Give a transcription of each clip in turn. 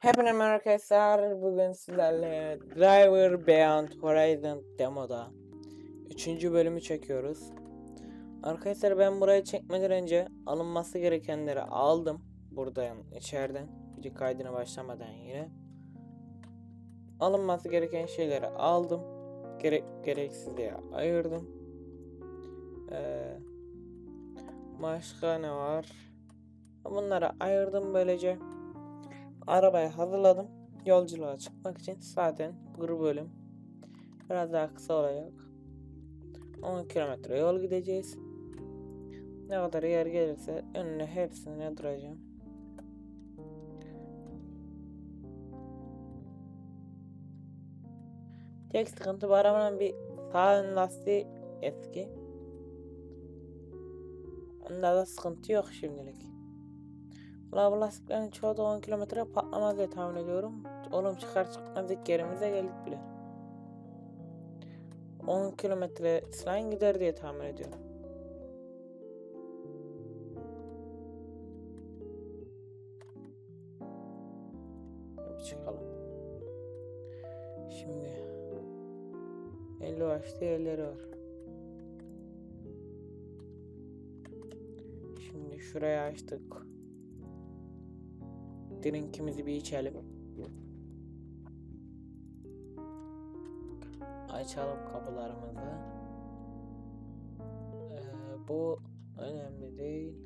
Hepinize merhaba arkadaşlar. Bugün sizlerle Driver Beyond Horizon demoda 3. bölümü çekiyoruz. Arkadaşlar ben burayı çekmeden önce alınması gerekenleri aldım. Buradan içeriden. Video kaydına başlamadan yine. Alınması gereken şeyleri aldım. Gerek gereksizliğe ayırdım. Ee, başka ne var? Bunları ayırdım böylece arabayı hazırladım. Yolculuğa çıkmak için zaten bu bölüm biraz daha kısa olacak. 10 kilometre yol gideceğiz. Ne kadar yer gelirse önüne hepsine duracağım. Tek sıkıntı bu arabanın bir sağ ön lastiği eski. Onda da sıkıntı yok şimdilik. Valla bu lastiklerin çoğu da 10 kilometre patlamaz diye tahmin ediyorum. Oğlum çıkar çıkmaz ilk yerimize geldik bile. 10 kilometre falan gider diye tahmin ediyorum. Çıkalım. Şimdi 50 başlı yerleri var. Şimdi şuraya açtık. Drinkimizi bir içelim. Açalım kapılarımızı. Ee, bu önemli değil.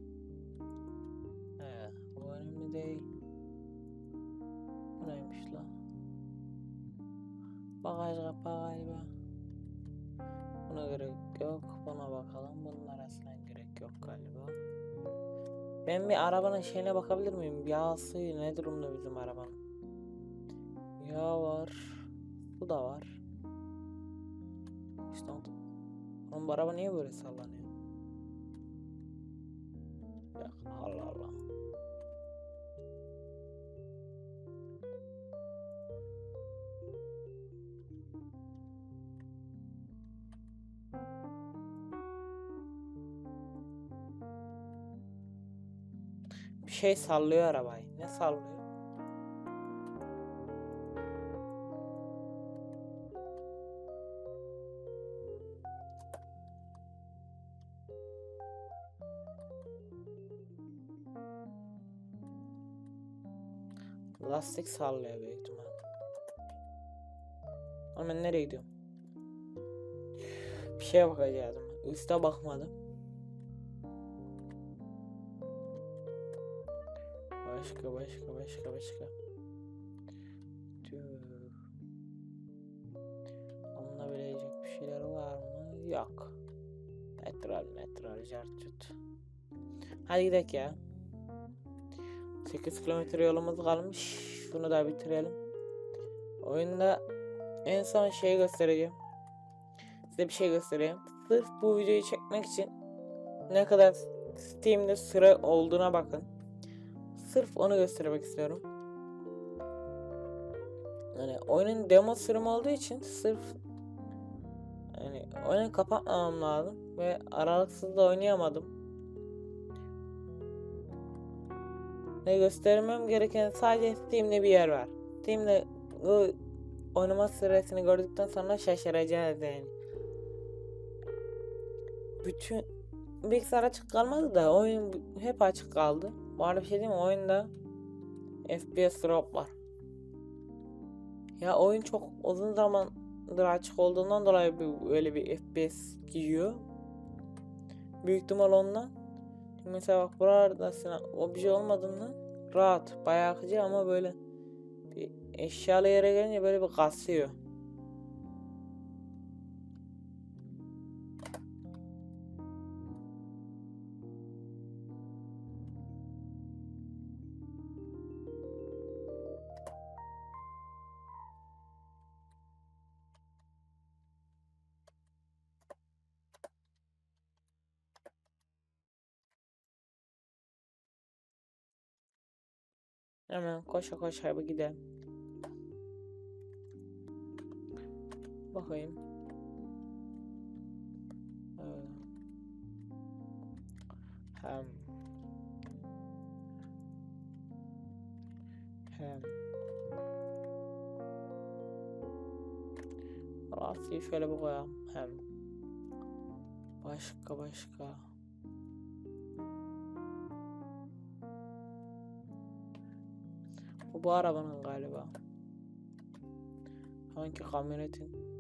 Ben bir arabanın şeyine bakabilir miyim? Yağ suyu ne durumda bizim arabanın? Yağ var. Su da var. İşte Oğlum bu araba niye böyle sallanıyor? Allah Allah. Şey sallıyor arabayı. Ne sallıyor? Lastik sallıyor büyük ihtimal. Ama ben nereye gidiyorum? Bir şeye bakacaktım. Üste bakmadım. Başka başka başka başka. Tüh. Alınabilecek bir şeyler var mı? Yok. Metral metral cartçut. Hadi gidelim ya. 8 kilometre yolumuz kalmış. Şunu da bitirelim. Oyunda en son şey göstereceğim. Size bir şey göstereyim. Sırf bu videoyu çekmek için ne kadar Steam'de süre olduğuna bakın. Sırf onu göstermek istiyorum. Yani oyunun demo sürümü olduğu için sırf yani oyunu kapatmamam lazım ve aralıksız da oynayamadım. Ne göstermem gereken sadece Steam'de bir yer var. Steam'de bu oynama süresini gördükten sonra şaşıracağız yani. Bütün bilgisayar açık kalmadı da oyun hep açık kaldı. Bu arada bir şey diyeyim mi? Oyunda FPS drop var. Ya oyun çok uzun zamandır açık olduğundan dolayı bir, öyle bir FPS giyiyor. Büyük ihtimal ondan. Mesela bak sana obje olmadığından rahat, bayağı akıcı ama böyle bir eşyalı yere gelince böyle bir kasıyor. Hemen koşa koşa bir gidelim. Bakayım. Ee, Hem Hem. Lastiği şöyle bir koyalım. Hem. Başka başka. Bu arabanın galiba. Hangi kamyonetin?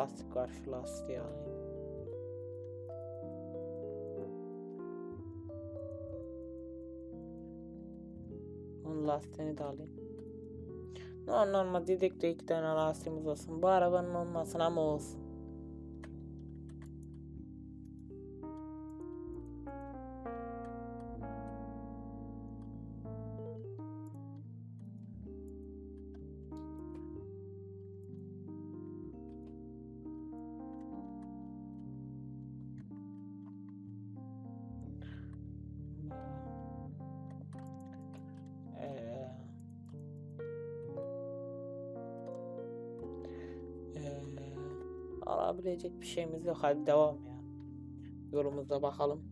Lastik var şu lastiği alayım. Onun lastiğini de alayım. Normal normal dedik de iki tane lastiğimiz olsun. Bu arabanın olmasın ama olsun. Alabilecek bir şeyimiz yok. Hadi devam ya. Yolumuza bakalım.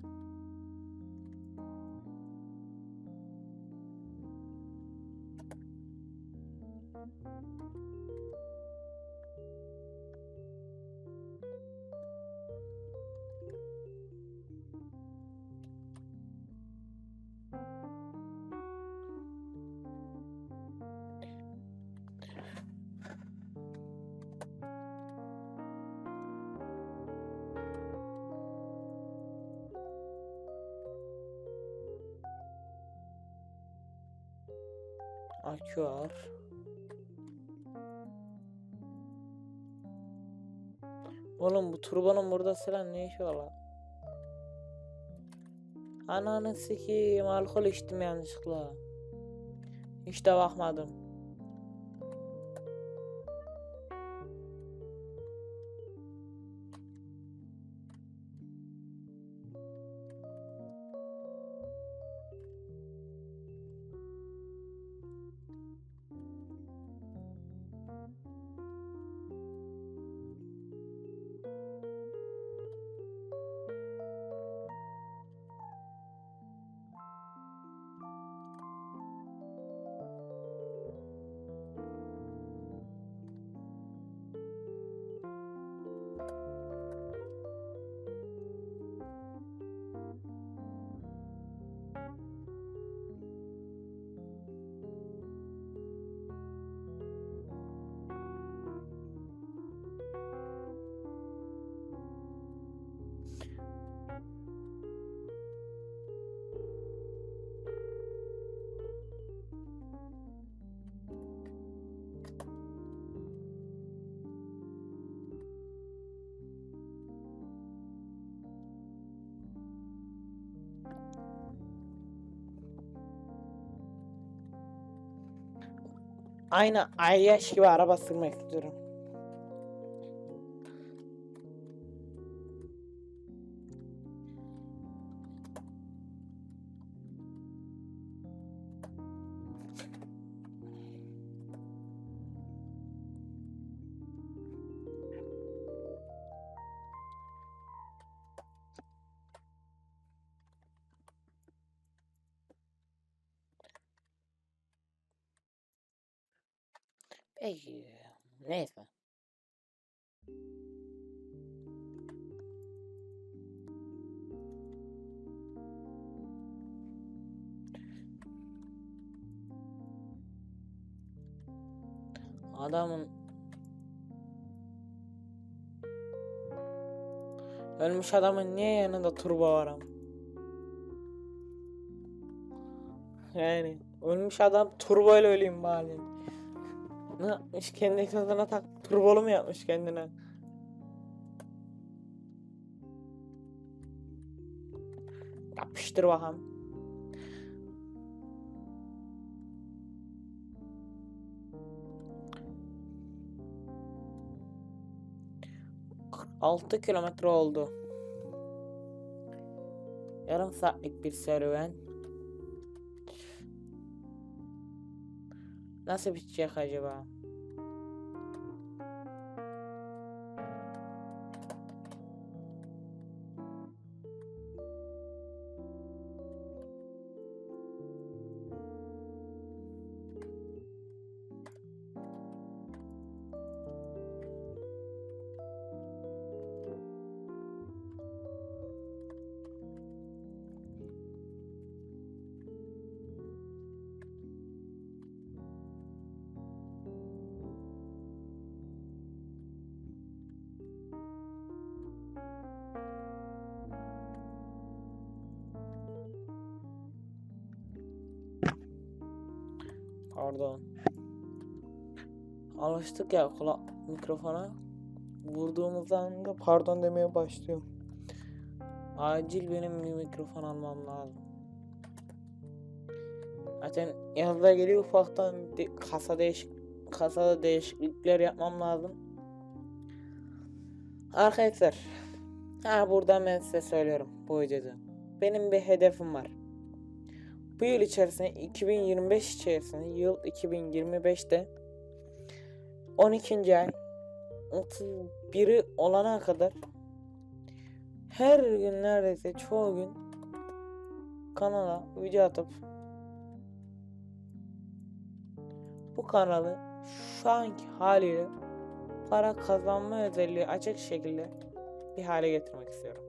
Var. Oğlum bu turbanın burada falan ne işi var lan? Ananı sikeyim alkol içtim yanlışlıkla. Hiç de bakmadım. Aynı Ayyaş gibi araba sürmek istiyorum. Peki. Neyse. Adamın Ölmüş adamın niye yanında turbo var ama? Yani ölmüş adam turbo ile öleyim bari. Ne yapmış kendi egzozuna tak turbolu mu yapmış kendine? Yapıştır bakalım. Altı kilometre oldu. Yarım saatlik bir serüven. Nasıl bitecek acaba? Pardon. Alıştık ya kula mikrofona. Vurduğumuz anda pardon demeye başlıyorum. Acil benim bir mikrofon almam lazım. Zaten yazda geliyor ufaktan de- kasa değişik kasada değişiklikler yapmam lazım. Arkadaşlar, ha buradan ben size söylüyorum bu videoda. Benim bir hedefim var. Bu yıl içerisinde 2025 içerisinde yıl 2025'te 12. ay 31'i olana kadar her gün neredeyse çoğu gün kanala video atıp bu kanalı şu anki haliyle para kazanma özelliği açık şekilde bir hale getirmek istiyorum.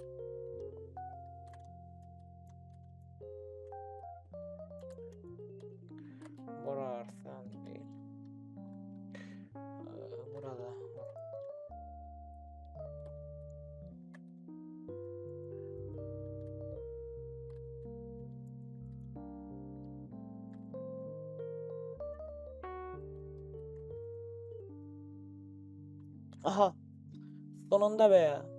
Aha. Sonunda be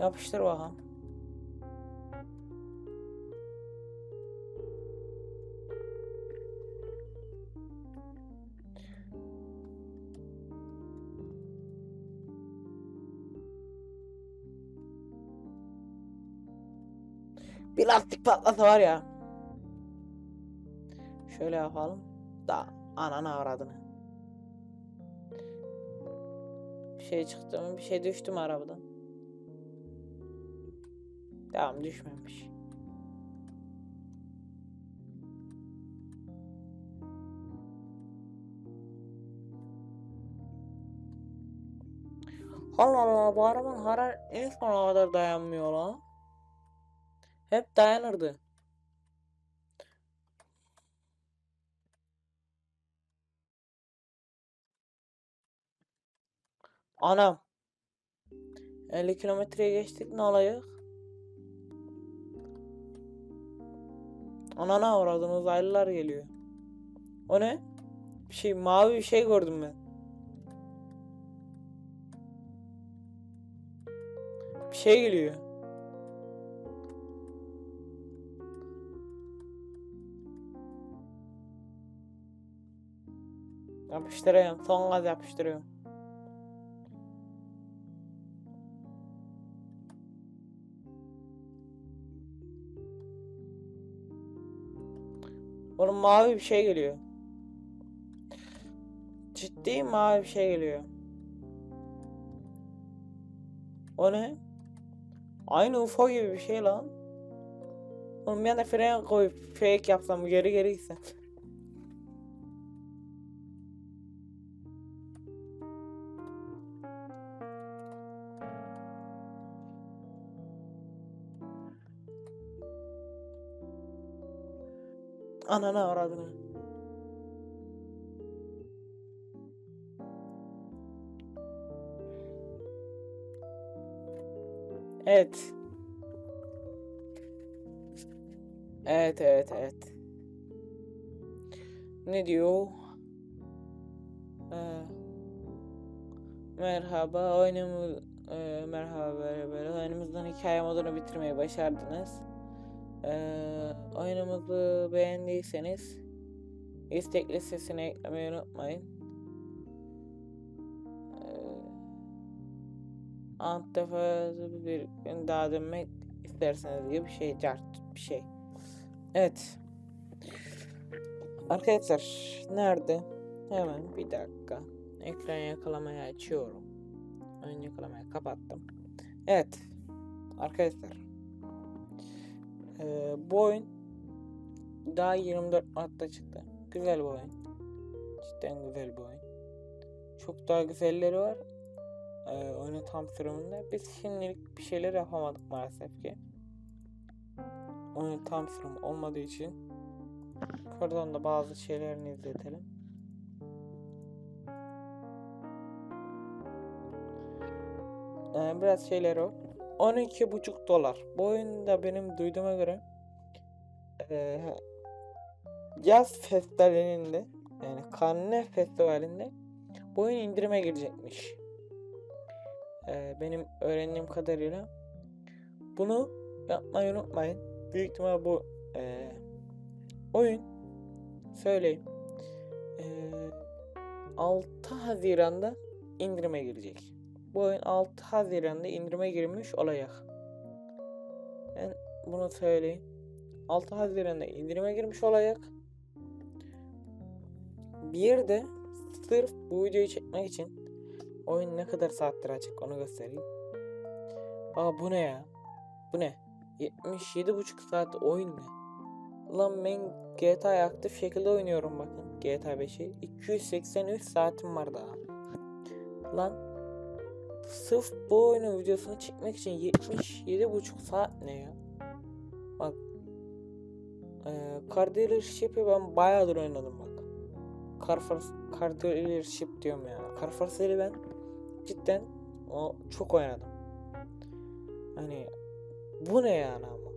Yapıştır bakalım. Bir lastik patlasa var ya. Şöyle yapalım. Da ananı avradını. Bir şey çıktı mı? Bir şey düştü mü arabadan? Tamam düşmemiş. Allah Allah bu arabanın hararet en sona kadar dayanmıyor lan. Hep dayanırdı. Anam. 50 kilometreye geçtik ne olacak? Anana avradın uzaylılar geliyor. O ne? Bir şey mavi bir şey gördüm ben. Bir şey geliyor. Yapıştırıyorum. Son gaz yapıştırıyorum. Mavi bir şey geliyor. Ciddi mavi bir şey geliyor. O ne? Aynı UFO gibi bir şey lan. Oğlum bir anda fren koyup fake yapsam geri geri gitsem. Ananı avradını. Evet. Evet evet evet. Ne diyor? Ee, merhaba oyunumuz e, merhaba böyle oyunumuzdan hikaye modunu bitirmeyi başardınız. Ee, oyunumuzu beğendiyseniz istek listesine eklemeyi unutmayın. Ee, defa bir gün daha dönmek isterseniz gibi bir şey cart bir şey. Evet. Arkadaşlar nerede? Hemen bir dakika. Ekran yakalamayı açıyorum. Ön yakalamayı kapattım. Evet. Arkadaşlar. Bu oyun daha 24 Mart'ta çıktı. Güzel bir oyun. Cidden güzel bir oyun. Çok daha güzelleri var. Ee, oyunun tam sürümünde. Biz şimdilik bir şeyler yapamadık maalesef ki. Oyun tam sürüm olmadığı için Şuradan da bazı şeylerini izletelim. Ee, biraz şeyler o. 12,5 dolar. Bu oyunda benim duyduğuma göre e, yaz festivalinde yani Cannes festivalinde bu oyun indirime girecekmiş. Ee, benim öğrendiğim kadarıyla bunu yapmayı unutmayın. Büyük ihtimal bu e, oyun söyleyeyim. Ee, 6 Haziran'da indirime girecek. Bu oyun 6 Haziran'da indirime girmiş olacak. Ben bunu söyleyeyim. 6 Haziran'da indirime girmiş olacak. Bir de sırf bu videoyu çekmek için oyun ne kadar saattir açık onu göstereyim. Aa bu ne ya? Bu ne? 77,5 saat oyun ne? Lan ben GTA'yı aktif şekilde oynuyorum bakın. GTA 5'i. 283 saatim var daha. Lan sırf bu oyunun videosunu çekmek için 77,5 saat ne ya? Ee, Car Dealership'i ben bayağıdır oynadım bak. Car, Car Dealership diyorum ya. Car Force'leri ben cidden o çok oynadım. Hani bu ne yani ama?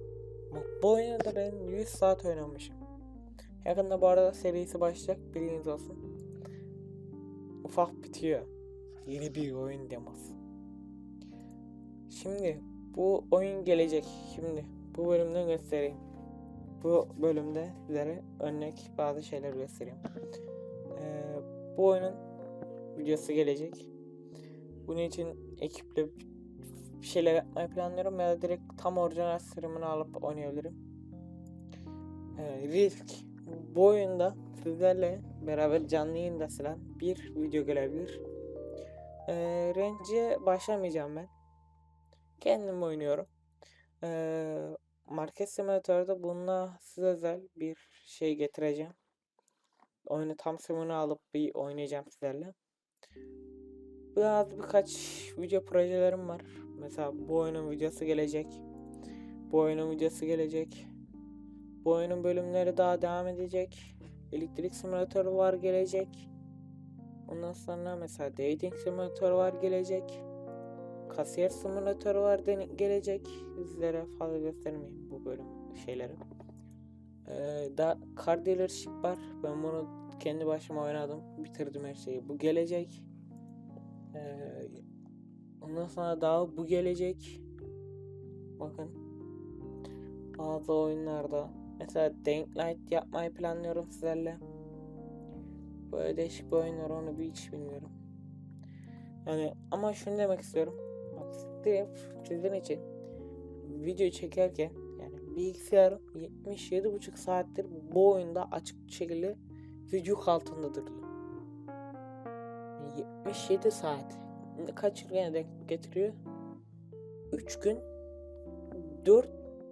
Bak bu oyunu ben 100 saat oynamışım. Yakında bu arada serisi başlayacak. Bilginiz olsun. Ufak bitiyor. Yeni bir oyun demosu. Şimdi bu oyun gelecek. Şimdi bu bölümde göstereyim. Bu bölümde sizlere örnek bazı şeyler göstereyim. Ee, bu oyunun videosu gelecek. Bunun için ekiple bir şeyler yapmayı planlıyorum ya da direkt tam orijinal sürümünü alıp oynayabilirim. Ee, Risk bu oyunda sizlerle beraber canlı yayında falan bir video gelebilir. Ee, Range'e başlamayacağım ben. Kendim oynuyorum. Ee, Market Simulator'da bununla size özel bir şey getireceğim. Oyunu tam sürümünü alıp bir oynayacağım sizlerle. Biraz birkaç video projelerim var. Mesela bu oyunun videosu gelecek. Bu oyunun videosu gelecek. Bu oyunun bölümleri daha devam edecek. Elektrik simülatörü var gelecek. Ondan sonra mesela dating simülatörü var gelecek. Kasiyer simülatörü var gelecek. Sizlere fazla göstermeyeyim bu bölüm şeyleri. Ee, da car dealership var. Ben bunu kendi başıma oynadım. Bitirdim her şeyi. Bu gelecek. Ee, ondan sonra daha bu gelecek. Bakın. Bazı oyunlarda. Mesela Dying Light yapmayı planlıyorum sizlerle. Böyle değişik bir oyun var onu bir hiç bilmiyorum. Yani ama şunu demek istiyorum. Sırf sizin için video çekerken yani bilgisayarım 77,5 saattir bu oyunda açık şekilde video altındadır diyor. 77 saat. Kaç yıl denk getiriyor? 3 gün 4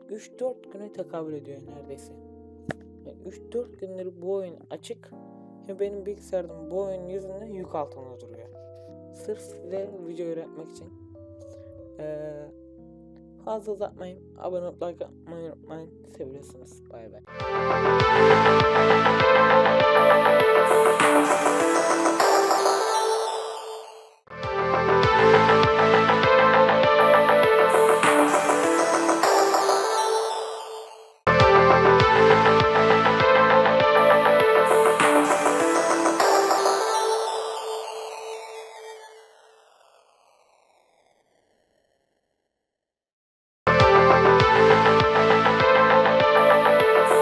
3-4 güne tekabül ediyor neredeyse. Yani 3-4 gündür bu oyun açık ve benim bilgisayarım bu oyun yüzünden yük altında duruyor. Sırf size video üretmek için. Ee, Fazla uzatmayayım. Abone olup like atmayı unutmayın. Seviyorsunuz. Bay bay.